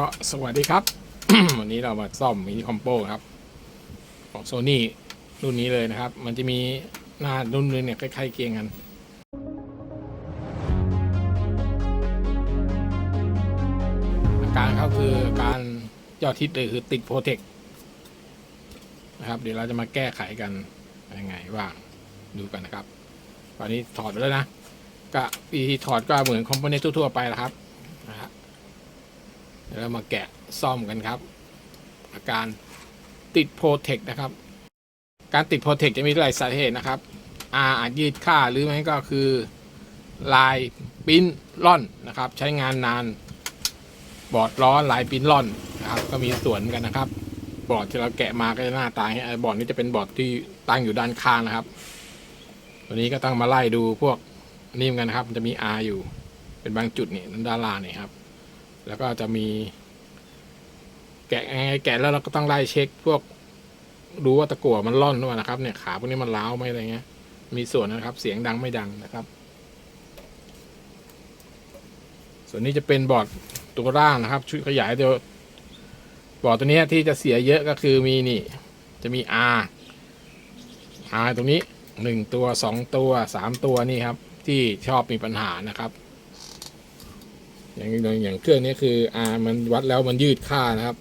ก็สวัสดีครับ วันนี้เรามาซ่อมมินิคอมโปครับ ของโซนี่รุ่นนี้เลยนะครับ มันจะมีหน้ารุ่นนึงเนี่ยใกล้ๆเคียงกันอาการเขาคือการยอดทิศเลยคือติดโปรเทคนะครับ เดี๋ยวเราจะมาแก้ไขกันยังไงบ้างดูกันนะครับวันนี้ถอดไปแล้วนะ ก็วิธีถอดก็เหมือนคอมโพเนนต์ทั่วๆไปแหละครับนะฮะ เดี๋ยวเรามาแกะซ่อมกันครับ อาการติดโปรเทคนะครับ การติดโปรเทคจะมีหลายสาเหตุนะครับอาอาจยืดค่าหรือไม่ก็คือลายปิ้นล่อนนะครับ ใช้งานนานบอร์ดล้อลายปิ้นล่อนนะครับ ก็มีส่วนเหมือนกันนะครับ บอร์ดที่เราแกะมาก็จะหน้าตาอย่างนี้บอร์ดนี้จะเป็นบอร์ดที่ตั้งอยู่ด้านข้างนะครับ ตัวนี้ก็ต้องมาไล่ดูพวกนี่เหมือนกันนะครับมันจะมี R อยู่ เป็นบางจุดนี่ด้านล่างนี่ครับ แล้วก็จะมี แกะยังไงแกะแล้วเราก็ต้องไล่เช็ค พวกดูว่าตะกั่วมันล่อนด้วยนะครับ เนี่ยขาพวกนี้มันล้าวไหมอะไรเงี้ย มีส่วนนะครับ เสียงดังไม่ดังนะครับ ส่วนนี้จะเป็นบอร์ดตัวร่างนะครับ ชุดขยายเดียวบอร์ดตัวนี้ที่จะเสียเยอะก็คือมีนี่ จะมี R R ตรงนี้หนึ่งตัวสองตัวสามตัวนี่ครับ ที่ชอบมีปัญหานะครับ อย่างอย่างเครื่องนี้คือ R มันวัดแล้วมันยืดค่านะครับ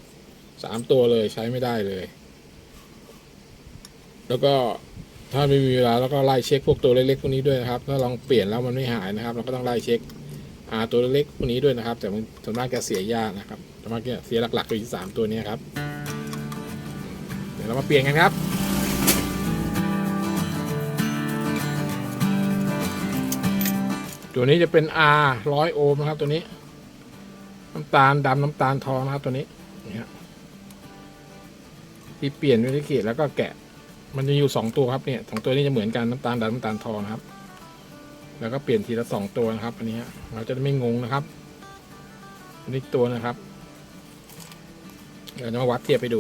สามตัวเลยใช้ไม่ได้เลย แล้วก็ถ้าไม่มีเวลาแล้วก็ไล่เช็คพวกตัวเล็กๆพวกนี้ด้วยนะครับ ถ้าลองเปลี่ยนแล้วมันไม่หายนะครับ เราก็ต้องไล่เช็ค R ตัวเล็กๆพวกนี้ด้วยนะครับ แต่มันส่วนมากจะเสียยากนะครับส่วนมากจะเสียหลักๆอยู่ที่สามตัวนี้ครับ เดี๋ยวเรามาเปลี่ยนกันครับตัวนี้จะเป็น R ร้อยโอห์มนะครับตัวนี้ น้ำตาลดำน้ำตาลทองนะครับตัวนี้นี่ฮะที่เปลี่ยนวิธีเขียแล้วก็แกะ มันจะอยู่สองตัวครับเนี่ยสองตัวนี้จะเหมือนกันน้ำตาลดำน้ำตาลทองนะครับ แล้วก็เปลี่ยนทีละสองตัวนะครับ อันนี้เราจะได้ไม่งงนะครับอันนี้ตัวนะครับเดี๋ยวจะมาวัดเทียบไปดู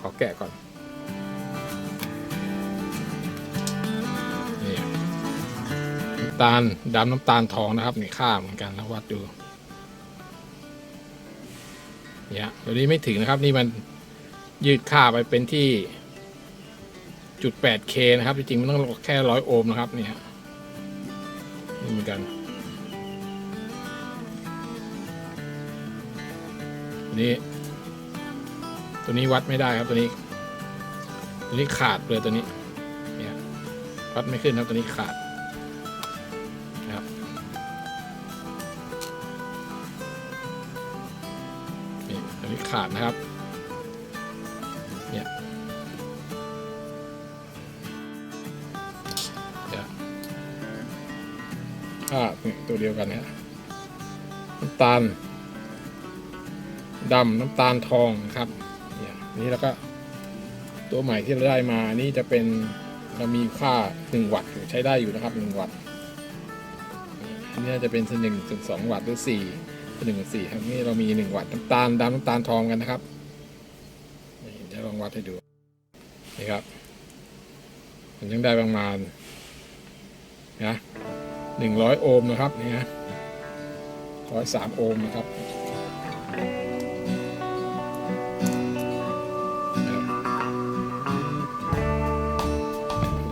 ขอแกะก่อนนี่น้ำตาลดำน้ำตาลทองนะครับนี่ค่าเหมือนกันแล้ววัดดู เนี่ยตัวนี้ไม่ถึงนะครับ นี่มันยืดค่าไปเป็นที่จุด 8K นะครับ จริงๆ มันต้องแค่ร้อยโอห์มนะครับเนี่ยนี่เหมือนกันนี่ตัวนี้วัดไม่ได้ครับตัวนี้ ตัวนี้ขาดเลยตัวนี้ เนี่ย วัดไม่ขึ้นครับตัวนี้ขาด ขาดนะครับเนี่ยเดี๋ยวค่าตัวเดียวกันนะน้ำตาลดำน้ำตาลทองครับเนี่ยนี้แล้วก็ตัวใหม่ที่เราได้มาอันนี้จะเป็นเรามีค่า 1 วัตต์ใช้ได้อยู่นะครับ 1 วัตต์อันนี้น่จะเป็นหนึ่งถึงสองวัตต์หรือสี่ หนึ่งสี่ครับนี่เรามีหนึ่งวัตต์น้ำตาลดำน้ำตาลทองกันนะครับนี่เดี๋ยวลองวัดให้ดูนี่ครับมันยังได้ประมาณนะหนึ่งร้อยโอห์มนะครับนี่ฮะร้อยสามโอห์มนะครับ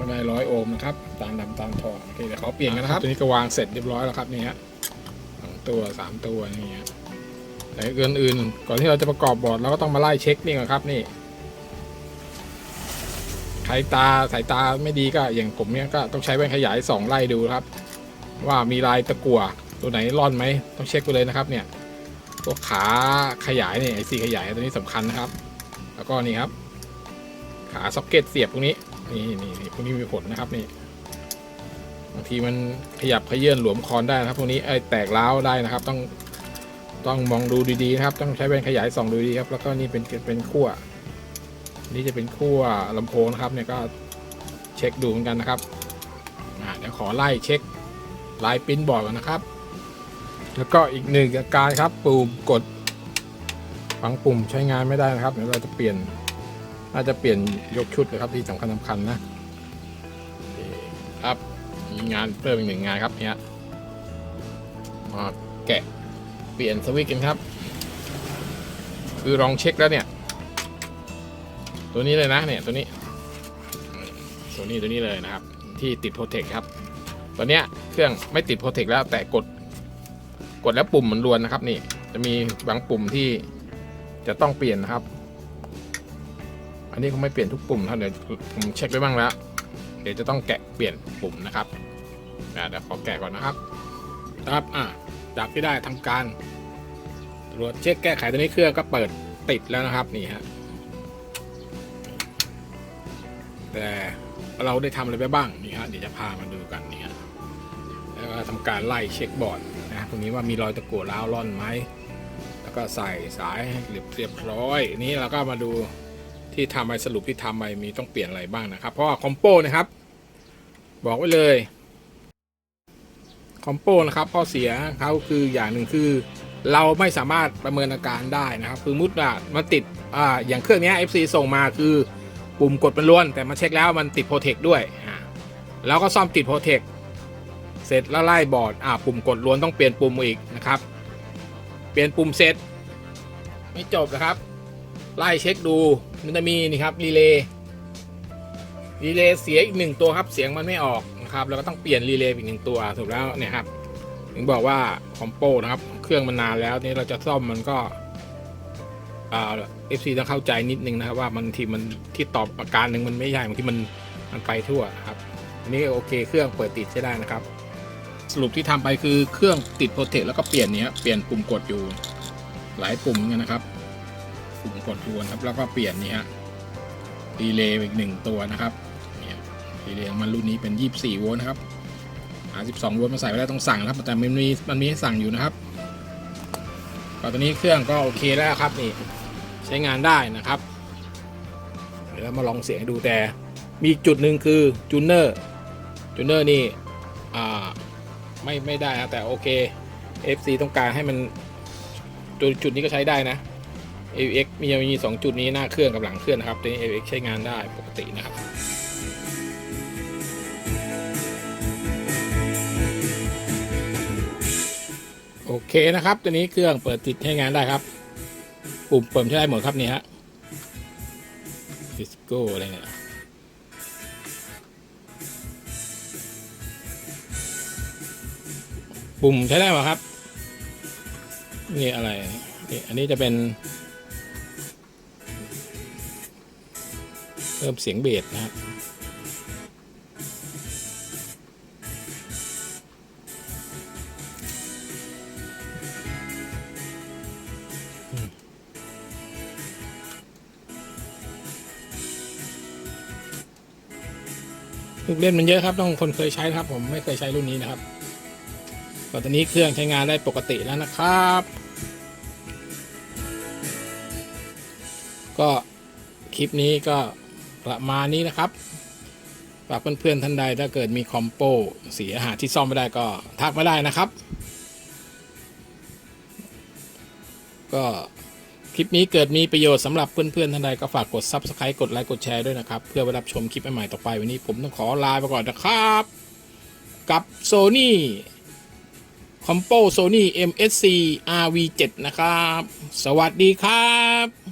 ได้ร้อยโอห์มนะครับตาลดำตาลทองโอเคเดี๋ยวเขอเปลี่ยนกันนะครับตัวนี้ก็วางเสร็จเรียบร้อยแล้วครับนี่ฮะ ตัวสามตัวนี่ฮะแต่เกินอื่นก่อนที่เราจะประกอบบอร์ดเราก็ต้องมาไล่เช็คนี่ก่อนครับนี่ใครตาสายตาไม่ดีก็อย่างผมเนี่ยก็ต้องใช้แว่นขยายสองไล่ดูครับ ว่ามีลายตะกั่วตัวไหนร่อนไหมต้องเช็คไปเลยนะครับ เนี่ยตัวขาขยายเนี่ยไอซีขยายตัวนี้สำคัญนะครับ แล้วก็นี่ครับ ขาซ็อกเก็ตเสียบตรงนี้นี่นี่นี่พวกนี้มีผลนะครับนี่ บางทีมันขยับขยื่นหลวมคอนได้นะครับพวกนี้ไอ้แตกร้าวได้นะครับ ต้องต้องมองดูดีๆนะครับ ต้องใช้แว่นขยายส่องดูดีครับ แล้วก็นี่เป็นเป็นขั้วนี่จะเป็นขั้วลำโพงนะครับเนี่ยก็เช็คดูเหมือนกันนะครับเดี๋ยวขอไล่เช็คลายปิ้นบอร์ดก่อนนะครับ แล้วก็อีกหนึ่งอาการครับปุ่มกดฝังปุ่มใช้งานไม่ได้นะครับเดี๋ยวเราจะเปลี่ยนน่าจะเปลี่ยนยกชุดเลยครับที่สำคัญสำคัญนะอเคครับ มีงานเพิ่มอีกหนึ่งงานครับเนี่ยมาแกะเปลี่ยนสวิตกันครับ คือลองเช็คแล้วเนี่ย ตัวนี้เลยนะเนี่ยตัวนี้ตัวนี้ตัวนี้เลยนะครับ ที่ติดโปรเทคครับตัวเนี้ยเครื่องไม่ติดโปรเทคแล้วแต่กดกดแล้วปุ่มมันรวนนะครับนี่จะมีบางปุ่มที่จะต้องเปลี่ยนนะครับ อันนี้คงไม่เปลี่ยนทุกปุ่มเท่าเดี๋ยวผมเช็คไปบ้างแล้ว เดี๋ยวจะต้องแกะเปลี่ยนปุ่มนะครับอะเดี๋ยวขอแกะก่อนนะครับครับอะจากที่ได้ทำการตรวจเช็คแก้ไขตัวนี้เครื่องก็เปิดติดแล้วนะครับนี่ฮะแต่เราได้ทำอะไรไปบ้างนี่ฮะเดี๋ยวจะพามาดูกันนี่ฮะแล้วก็ทำการไล่เช็คบอร์ดนะตรงนี้ว่ามีรอยตะกั่วร้าวร่อนไหมแล้วก็ใส่สายให้เรียบเรียบร้อยนี้เราก็มาดู ที่ทำไปสรุปที่ทำไปมีต้องเปลี่ยนอะไรบ้างนะครับ เพราะว่าคอมโปนะครับ บอกไว้เลยคอมโปนะครับข้อเสียเขาคืออย่างหนึ่งคือ เราไม่สามารถประเมินอาการได้นะครับ คือมุดว่ามันติดอ่าอย่างเครื่องนี้ FC ส่งมาคือปุ่มกดมันล้วน แต่มาเช็คแล้วมันติดโปรเทคด้วยอ่าแล้วก็ซ่อมติดโปรเทคเสร็จแล้วไล่บอร์ดอ่าปุ่มกดล้วนต้องเปลี่ยนปุ่มอีกนะครับ เปลี่ยนปุ่มเสร็จ ไม่จบนะครับ ไล่เช็คดูมันจะมีนี่ครับรีเลย์รีเลย์เสียอีกหนึ่งตัวครับเสียงมันไม่ออกนะครับแล้วก็ต้องเปลี่ยนรีเลย์อีกหนึ่งตัวถูกแล้วเนี่ยครับถึงบอกว่าคอมโปนะครับ เครื่องมันนานแล้วนี่เราจะซ่อมมันก็อ่าเอฟซีต้องเข้าใจนิดนึงนะครับ ว่าบางทีมันที่ตอบอาการหนึ่งมันไม่ใช่บางทีมันมันไปทั่วครับอันนี้โอเคเครื่องเปิดติดใช้ได้นะครับ สรุปที่ทำไปคือเครื่องติดโปรเทคแล้วก็เปลี่ยนเนี้ยเปลี่ยนปุ่มกดอยู่หลายปุ่มเหมือนกันนะครับ กดรวนครับแล้วก็เปลี่ยนนี่ฮะรีเลย์อีกหนึ่งตัวนะครับเนี่ยรีเลย์ขอมันรุ่นนี้เป็น 24 โวลต์นะครับหา12 โวลต์มาใส่ไว้ได้วต้องสั่งนะครับแต่มันมีมันมีให้สั่งอยู่นะครับก็ตอนนี้เครื่องก็โอเคแล้วครับนี่ใช้งานได้นะครับเดี๋ยวมาลองเสียงดูแต่มีจุดหนึ่งคือจูเนอร์จูเนอร์นี่อ่าไม่ไม่ได้นะแต่โอเค FC ต้องการให้มันจุดจุดนี้ก็ใช้ได้นะ AVX มีมีสองจุดนี้หน้าเครื่องกับหลังเครื่องนะครับตัวนี้ AVX ใช้งานได้ปกตินะครับโอเคนะครับตัวนี้เครื่องเปิดติดใช้งานได้ครับ ปุ่มเปิดใช้ได้หมดครับนี่ฮะดิสโก้อะไรเนี่ยปุ่มใช้ได้หมดครับนี่อะไรนี่อันนี้จะเป็น พิ่มเสียงเบสนะครับลูกเล่นมันเยอะครับต้องคนเคยใช้ครับ ผมไม่เคยใช้รุ่นนี้นะครับก็ตอนนี้เครื่องใช้งานได้ปกติแล้วนะครับ ก็คลิปนี้ก็ ประมาณนี้นะครับฝากเพื่อนๆท่านใดถ้าเกิดมีคอมโปเสียหาที่ซ่อมไม่ได้ก็ทักมาได้นะครับ ก็คลิปนี้เกิดมีประโยชน์สำหรับเพื่อนๆท่านใดก็ฝากกด Subscribe กดไลค์กดแชร์ด้วยนะครับ เพื่อไปรับชมคลิปใหม่ๆต่อไปวันนี้ผมต้องขอลาไปก่อนนะครับ กับ Sony Compo Sony MSC RV7 นะครับ สวัสดีครับ